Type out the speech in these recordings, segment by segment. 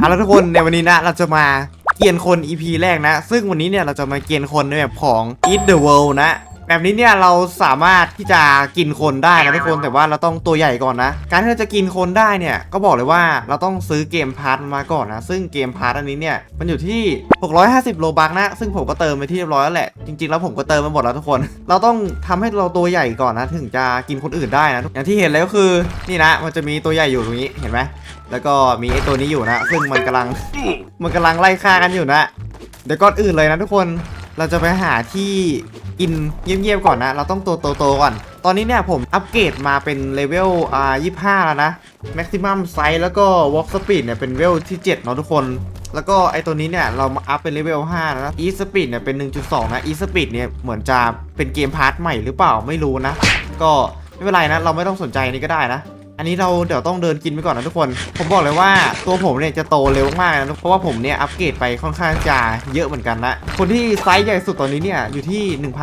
เอาละทุกคนในวันนี้นะเราจะมาเกียนคน EP แรกนะ ซึ่งวันนี้เนี่ยเราจะมาเกียนคนในแบบของ Eat the World นะ แบบนี้เนี่ยเราสามารถที่จะกินคนได้นะทุกคนแต่ว่าเราต้องตัวใหญ่ก่อนนะ การที่เราจะกินคนได้เนี่ยก็บอกเลยว่าเราต้องซื้อเกมพาร์ทมาก่อนนะ ซึ่งเกมพาร์ทอันนี้เนี่ยมันอยู่ที่ 650 โลบักนะ ซึ่งผมก็เติมไปที่เรียบร้อยแล้วแหละ จริงๆ แล้วผมก็เติมมาหมดแล้วทุกคน เราต้องทำให้เราตัวใหญ่ก่อนนะ ถึงจะกินคนอื่นได้นะอย่างที่เห็นเลยก็คือนี่นะ มันจะมีตัวใหญ่อยู่ตรงนี้เห็นไหมแล้วก็มีไอ้ตัวนี้อยู่นะ ซึ่งมันกำลังมันกำลังไล่ฆ่ากันอยู่นะเดี๋ยวก่อนอื่นเลยนะทุกคน เราจะไปหาที่กินเงียบๆก่อนนะ เราต้องโตโตๆก่อน ตอนนี้เนี่ยผมอัปเกรดมาเป็นเลเวลอ่า25แล้วนะ Maximum Size แล้วก็ Walk Speed เนี่ยเป็นเลเวลที่7เนาะทุกคน แล้วก็ไอตัวนี้เนี่ยเรามาอัพเป็นเลเวล5แล้วนะ E Speed เนี่ยเป็น 1.2 นะ E Speed เนี่ยเหมือนจะเป็นเกมพาร์ทใหม่หรือเปล่าไม่รู้นะ ก็ไม่เป็นไรนะ เราไม่ต้องสนใจนนี้ก็ได้นะ อันนี้เราเดี๋ยวต้องเดินกินไปก่อนนะทุกคน ผมบอกเลยว่าตัวผมเนี่ยจะโตเร็วมากนะเพราะว่าผมเนี่ยอัปเกรดไปค่อนข้างจะเยอะเหมือนกันนะคนที่ไซส์ใหญ่สุดตอนนี้เนี่ยอยู่ที่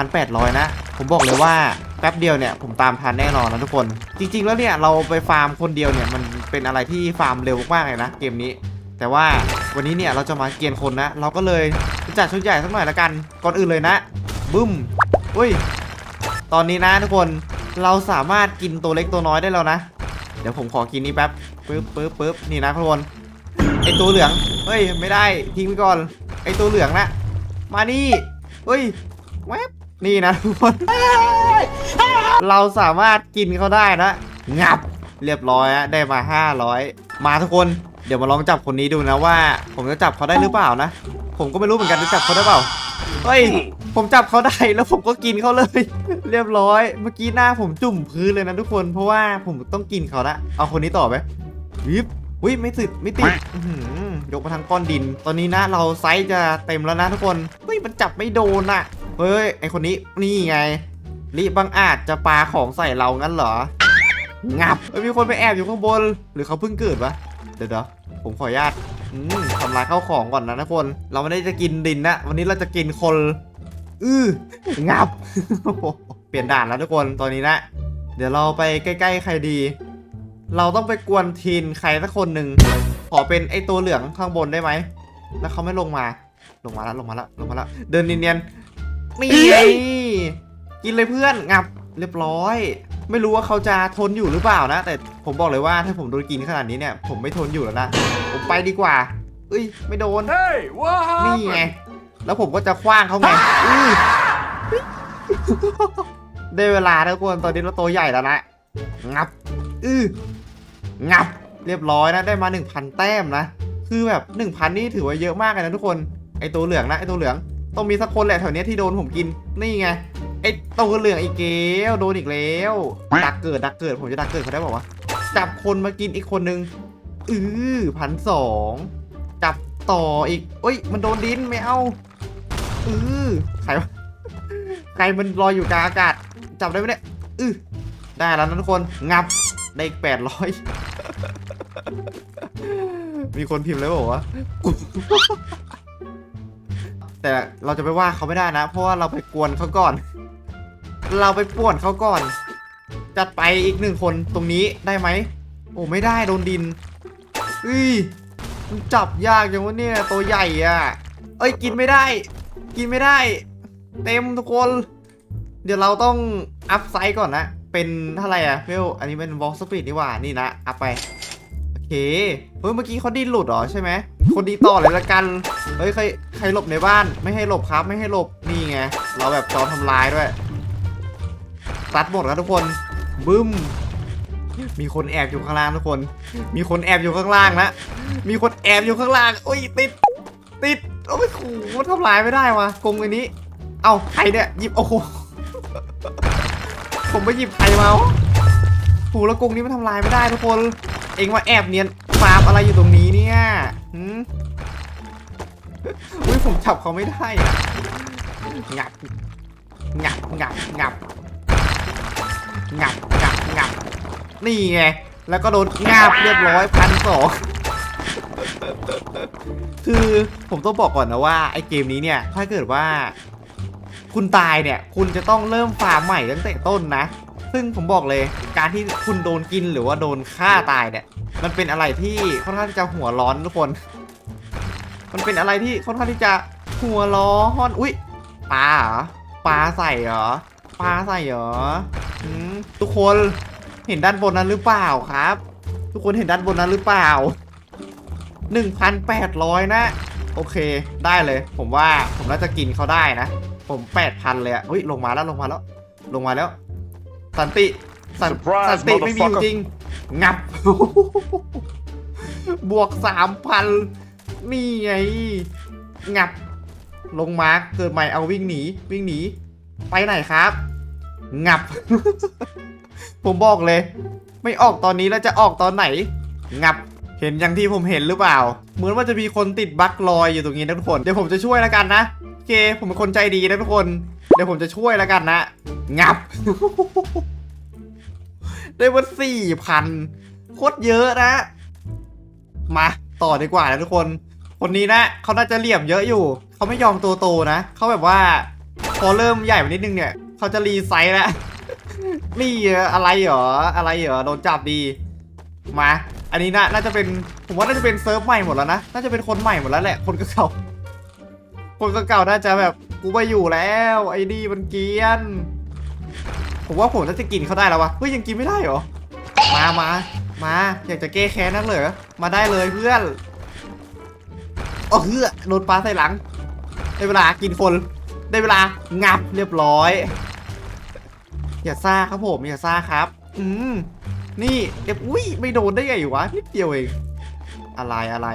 1,800 นะ ผมบอกเลยว่าแป๊บเดียวเนี่ยผมตามทันแน่นอนนะทุกคน จริง ๆ แล้วเนี่ยเราไปฟาร์มคนเดียวเนี่ยมันเป็นอะไรที่ฟาร์มเร็วมากเลยนะเกมนี้ แต่ว่าวันนี้เนี่ยเราจะมาเกียนคนนะ เราก็เลยจัดชุดใหญ่สักหน่อยละกันก่อนอื่นเลยนะบึ้มอุ้ย ตอนนี้นะทุกคนเราสามารถกินตัวเล็กตัวน้อยได้แล้วนะ เดี๋ยวผมขอกินนี้แป๊บปึ๊บปึ๊บปึ๊บนี่นะทุกคนไอตัวเหลืองเฮ้ยไม่ได้ทิ้งไปก่อน ไอตัวเหลืองนะมานี่เฮ้ยแวบนี่นะทุกคนเราสามารถกินเขาได้นะงับเรียบร้อยอะได้มา 500 มาทุกคนเดี๋ยวมาลองจับคนนี้ดูนะว่า ผมจะจับเขาได้หรือเปล่านะ ผมก็ไม่รู้เหมือนกันจะจับเขาได้เปล่า เฮ้ย ผมจับเขาได้แล้วผมก็กินเขาเลย เรียบร้อย เมื่อกี้หน้าผมจุ่มพื้นเลยนะทุกคน เพราะว่าผมต้องกินเขาละ เอาคนนี้ต่อไหมวิบวิไม่ติดไม่ติดยกมาทั้งก้อนดิน ตอนนี้นะเราไซส์จะเต็มแล้วนะทุกคน เฮ้ยมันจับไม่โดนอะเฮ้ยไอคนนี้นี่ไงลิบังอาจจะปาของใส่เรางั้นเหรอ งับมีคนไปแอบอยู่ข้างบน หรือเขาเพิ่งเกิดวะ เดี๋ยวเดี๋ยวผมขออนุญาต อืมทำลายข้าวของก่อนนะทุกคน เราไม่ได้จะกินดินนะ วันนี้เราจะกินคน อื้องับ เปลี่ยนด่านแล้วทุกคนตอนนี้นะ เดี๋ยวเราไปใกล้ ๆ ใครดี เราต้องไปกวนทีนใครสักคนหนึ่ง ขอเป็นไอตัวเหลืองข้างบนได้ไหม แล้วเขาไม่ลงมา ลงมาแล้วลงมาแล้วลงมาแล้ว เดินเนียนๆนี่ไงกินเลยเพื่อนงับ เรียบร้อย ไม่รู้ว่าเขาจะทนอยู่หรือเปล่านะ แต่ผมบอกเลยว่าถ้าผมโดนกินขนาดนี้เนี่ย ผมไม่ทนอยู่แล้วนะ ผมไปดีกว่าเอ้ย ไม่โดน Hey, what นี่ happened? ไง แล้วผมก็จะคว้างเขาไงอื้อได้เวลาแล้วทุกคนตอนนี้เราตัวใหญ่แล้วนะ งับ อื้อ งับ เรียบร้อยนะ ได้มา 1,000 แต้มนะ คือแบบ 1,000 นี่ถือว่าเยอะมากเลยนะทุกคน ไอตัวเหลืองนะ ไอตัวเหลือง ต้องมีสักคนแหละแถวเนี้ยที่โดนผมกิน นี่ไง ไอตัวเหลืองอีกเกลโดนอีกแล้วดักเกิดดักเกิดผมจะดักเกิดเขาได้บอกว่าจับคนมากินอีกคนนึงอือพันสองจับต่ออีกเอ้ย มันโดนดินไม่เอาอือใครวะใครมันลอยอยู่กลางอากาศ จับได้ไหมเนี่ยอือได้แล้วนะทุกคนงับได้อีกแปดร้อยมีคนพิมพ์เลยบอกว่าแต่เราจะไปว่าเขาไม่ได้นะ เพราะว่าเราไปกวนเขาก่อน เราไปป่วนเขาก่อน จัดไปอีกหนึ่งคนตรงนี้ได้ไหม โอ้ไม่ได้โดนดินอุ้ยมันจับยากจังวะเนี่ยตัวใหญ่อะเอ้ยกินไม่ได้ กินไม่ได้ เต็มทุกคน เดี๋ยวเราต้องอัพไซส์ก่อนนะ เป็นเท่าไหร่อะเวลอันนี้เป็นวอล์กสปีดนี่หว่านี่นะอัพไปโอเคเฮ้ยเมื่อกี้เขาดิ้นหลุดเหรอใช่ไหมคนดีต่อเลยละกันเฮ้ยใครใครหลบในบ้านไม่ให้หลบครับ ไม่ให้หลบนี่ไงเราแบบจอทำลายด้วย ตัดหมดครับทุกคนบึ้ม มีคนแอบอยู่ข้างล่างทุกคน มีคนแอบอยู่ข้างล่างนะมีคนแอบอยู่ข้างล่างโอ้ยติด ติดโอ้ยโหทำลายไม่ได้วะกรงอันนี้ เอาใครเนี่ยหยิบโอ้โหผมไปหยิบใครมาวะโหแล้วกรงนี้มันทำลายไม่ได้ทุกคน เองมาแอบเนียนฟาร์มอะไรอยู่ตรงนี้เนี่ยหืมอุ้ยผมจับเขาไม่ได้อะงับงับงับงับ งับงับงับนี่ไง แล้วก็โดนงาบเรียบร้อยพันสองคือผมต้องบอกก่อนนะว่าไอเกมนี้เนี่ย ถ้าเกิดว่า คุณตายเนี่ย คุณจะต้องเริ่มฟาร์มใหม่ตั้งแต่ต้นนะ ซึ่งผมบอกเลย การที่คุณโดนกินหรือว่าโดนฆ่าตายเนี่ย มันเป็นอะไรที่ค่อนข้างที่จะหัวร้อนทุกคน มันเป็นอะไรที่ค่อนข้างที่จะหัวร้อน อุ้ยปลาเหรอปลาใส่เหรอปลาใส่เหรอ ทุกคนเห็นด้านบนนั้นหรือเปล่าครับ ทุกคนเห็นด้านบนนั้นหรือเปล่า 1,800 นะ โอเคได้เลย ผมว่าผมน่าจะกินเขาได้นะ ผม 8,000 เลยอะเฮ้ยลงมาแล้วลงมาแล้ว ลงมาแล้ว สันติสัน Surprise, สันติไม่มีอยู่ motherfucker จริง งับบวกสามพันนี่ไง งับลงมาเกิดใหม่เอาวิ่งหนี วิ่งหนี ไปไหนครับ งับ ผมบอกเลย ไม่ออกตอนนี้แล้วจะออกตอนไหน งับ เห็นอย่างที่ผมเห็นหรือเปล่า เหมือนว่าจะมีคนติดบั๊กลอยอยู่ตรงนี้นะทุกคน เดี๋ยวผมจะช่วยแล้วกันนะโอเค ผมเป็นคนใจดีนะทุกคน เดี๋ยวผมจะช่วยแล้วกันนะ งับ ได้มาสี่พันโคตรเยอะนะ มาต่อดีกว่านะทุกคน คนนี้นะเขาน่าจะเหลี่ยมเยอะอยู่ เขาไม่ยอมตัวโตนะ เขาแบบว่าพอเริ่มใหญ่มานิดนึงเนี่ย เขาจะรีไซส์แล้วนี่อะไรเหรออะไรเหรอโดนจับดีมา อันนี้นะน่าจะเป็นผมว่าน่าจะเป็นเซิร์ฟใหม่หมดแล้วนะน่าจะเป็นคนใหม่หมดแล้วแหละคนเก่าคนเก่าน่าจะแบบกูไปอยู่แล้ว ไอ้นี่มันเกรียน ผมว่าผมน่าจะกินเขาได้แล้ววะเฮ้ยยังกินไม่ได้เหรอมามามาอยากจะแก้แค้นนักเหรอมาได้เลยเพื่อนโอ้เฮือโดนปลาใส่หลังได้เวลากินคน ได้เวลางับเรียบร้อย อย่าซ่าครับผม อย่าซ่าครับ อืมนี่เด็บอุ้ยไม่โดนได้ไงวะนิดเดียวเองอะไรอะไร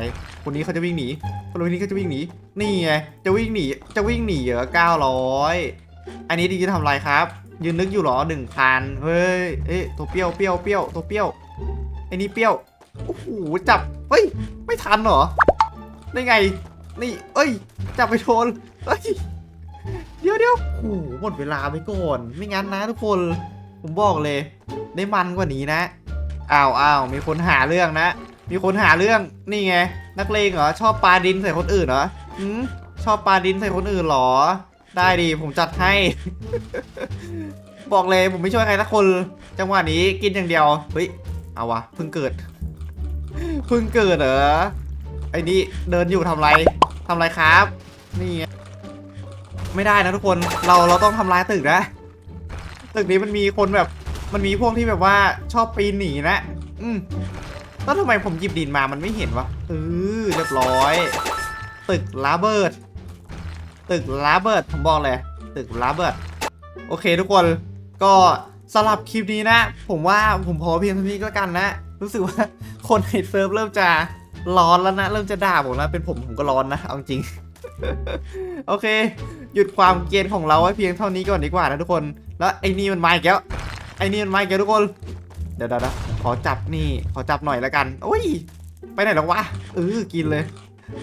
คนนี้เขาจะวิ่งหนีคนนี้เขาจะวิ่งหนีนี่ไงจะวิ่งหนีจะวิ่งหนีเหรอเก้าร้อยอันนี้ดีจะทำอะไรครับ ยืนนึกอยู่หรอหนึ่งพันเฮ้ยเอ๊ะตัวเปรี้ยวเปรี้ยวเปรี้ยวตัวเปรี้ยวไอ้นี่เปรี้ยวโอ้โหจับเฮ้ยไม่ทันเหรอได้ไง นี่ เอ้ย จับไปโดนเฮ้ย เดี๋ยวเดี๋ยวโอ้โหหมดเวลาไปก่อน ไม่งั้นนะทุกคน ผมบอกเลย ได้มันกว่านี้นะ อ้าวอ้าวมีคนหาเรื่องนะ มีคนหาเรื่อง นี่ไง นักเลงเหรอ ชอบปลาดินใส่คนอื่นเหรอหืมชอบปลาดินใส่คนอื่นเหรอ ได้ดีผมจัดให้ บอกเลยผมไม่ช่วยใครสักคน จังหวะนี้กินอย่างเดียว เฮ้ย เอาวะเพิ่งเกิด เพิ่งเกิดเหรอ ไอ้นี่เดินอยู่ทำไรทำไรครับ นี่ไง ไม่ได้นะทุกคนเราเราต้องทำลายตึกนะ ตึกนี้มันมีคนแบบ มันมีพวกที่แบบว่าชอบปีนหนีนะ อืมแล้วทำไมผมหยิบดินมามันไม่เห็นวะเออเรียบร้อย ตึกลาเบิร์ดตึกลาเบิร์ดผมบอกเลย ตึกลาเบิร์ดโอเคทุกคนก็สำหรับคลิปนี้นะ ผมว่าผมพอเพียงเท่านี้ก็แล้วกันนะ รู้สึกว่าคนในเซิร์ฟเริ่มจะร้อนแล้วนะ เริ่มจะด่าผมแล้ว เป็นผมผมก็ร้อนนะ เอาจริง โอเค หยุดความเกรียนของเราไว้เพียงเท่านี้ก่อนดีกว่านะทุกคน แล้วไอ้นี่มันมาอีกแล้วไอ้นี่มันมาอีกแล้วทุกคน เดี๋ยวเดี๋ยวนะขอจับนี่ขอจับหน่อยแล้วกันโอ้ยไปไหนแล้ววะเออกินเลย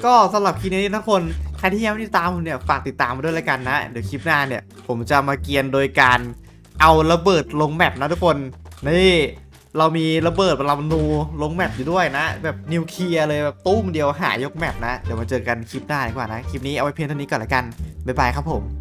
ก็สำหรับคลิปนี้ทุกคนใครที่ยังไม่ติดตามผมเนี่ยฝากติดตามมาด้วยแล้วกันนะเดี๋ยวคลิปหน้าเนี่ย ผมจะมาเกียนโดยการเอาระเบิดลงแมปนะทุกคนนี่ เรามีระเบิดลำนูลงแมปอยู่ด้วยนะ แบบนิวเคลียร์เลยแบบตุ้มเดียวหายกแมปนะ เดี๋ยวมาเจอกันคลิปหน้าดีกว่านะ คลิปนี้เอาไว้เพียงเท่านี้ก่อนละกัน บ๊ายบายครับผม